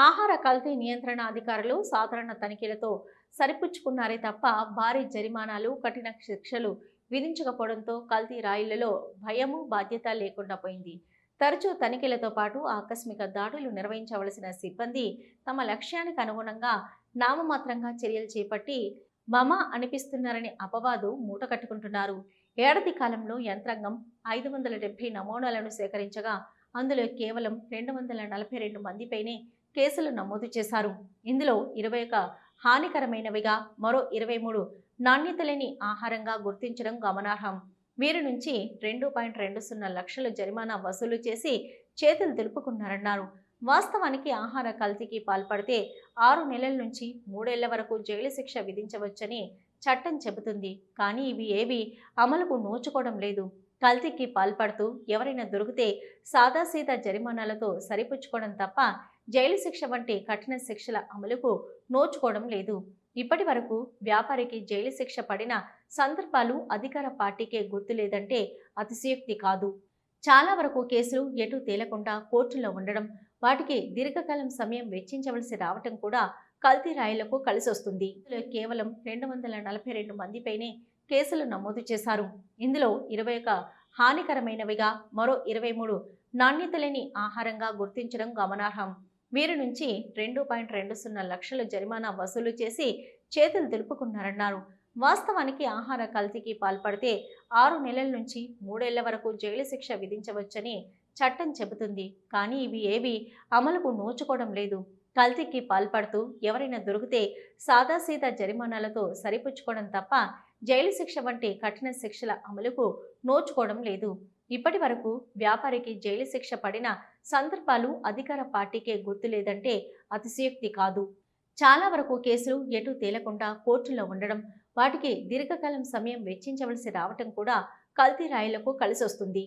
ఆహార కల్తీ నియంత్రణ అధికారులు సాధారణ తనిఖీలతో సరిపుచ్చుకున్నారే తప్ప భారీ జరిమానాలు కఠిన శిక్షలు విధించకపోవడంతో కల్తీ రాయిళ్ళలో భయము బాధ్యత లేకుండా పోయింది. తరచూ తనిఖీలతో పాటు ఆకస్మిక దాడులు నిర్వహించవలసిన సిబ్బంది తమ లక్ష్యానికి అనుగుణంగా నామమాత్రంగా చర్యలు చేపట్టి మమ అనిపిస్తున్నారనే అపవాదు మూట కట్టుకుంటున్నారు. ఏడాది కాలంలో యంత్రాంగం ఐదు వందల డెబ్బై నమూనాలను సేకరించగా అందులో కేవలం రెండు వందల నలభై రెండు మందిపైనే కేసులు నమోదు చేశారు. ఇందులో ఇరవై ఒక హానికరమైనవిగా మరో ఇరవై మూడు నాణ్యత లేని ఆహారంగా గుర్తించడం గమనార్హం. వీరి నుంచి రెండు పాయింట్ రెండు సున్నా లక్షల జరిమానా వసూలు చేసి చేతులు దులుపుకున్నారన్నారు. వాస్తవానికి ఆహార కల్తీకి పాల్పడితే ఆరు నెలల నుంచి మూడేళ్ళ వరకు జైలు శిక్ష విధించవచ్చని చట్టం చెబుతుంది. కానీ ఇవి ఏవి అమలుకు నోచుకోవడం లేదు. కల్తీకి పాల్పడుతూ ఎవరైనా దొరికితే సాదాసీదా జరిమానాలతో సరిపుచ్చుకోవడం తప్ప జైలు శిక్ష వంటి కఠిన శిక్షల అమలుకు నోచుకోవడం లేదు. ఇప్పటి వరకు వ్యాపారికి జైలు శిక్ష పడిన సందర్భాలు అధికార పార్టీకే గుర్తు లేదంటే అతిశయోక్తి కాదు. చాలా వరకు కేసులు ఎటు తేలకుండా కోర్టులో ఉండడం వాటికి దీర్ఘకాలం సమయం వెచ్చించవలసి రావటం కూడా కల్తీ రాయిలకు కలిసొస్తుంది. ఇందులో కేవలం రెండు వందల నలభై రెండు మందిపైనే కేసులు నమోదు చేశారు. ఇందులో ఇరవై ఒక హానికరమైనవిగా మరో ఇరవై మూడు నాణ్యత లేని ఆహారంగా గుర్తించడం గమనార్హం. వీరి నుంచి రెండు పాయింట్ రెండు సున్నా లక్షల జరిమానా వసూలు చేసి చేతులు దులుపుకున్నారన్నారు. వాస్తవానికి ఆహార కల్తీకి పాల్పడితే ఆరు నెలల నుంచి మూడేళ్ళ వరకు జైలు శిక్ష విధించవచ్చని చట్టం చెబుతుంది. కానీ ఇవి ఏవి అమలుకు నోచుకోవడం లేదు. కల్తీకి పాల్పడుతూ ఎవరైనా దొరికితే సాదాసీదా జరిమానాలతో సరిపుచ్చుకోవడం తప్ప జైలు శిక్ష వంటి కఠిన శిక్షల అమలుకు నోచుకోవడం లేదు. ఇప్పటి వరకు వ్యాపారికి జైలు శిక్ష పడిన సందర్భాలు అధికార పార్టీకే గుర్తు లేదంటే అతిశయోక్తి కాదు. చాలా వరకు కేసులు ఎటు తేలకుండా కోర్టుల్లో ఉండడం వాటికి దీర్ఘకాలం సమయం వెచ్చించవలసి రావటం కూడా కల్తీ రాయిలకు కలిసొస్తుంది.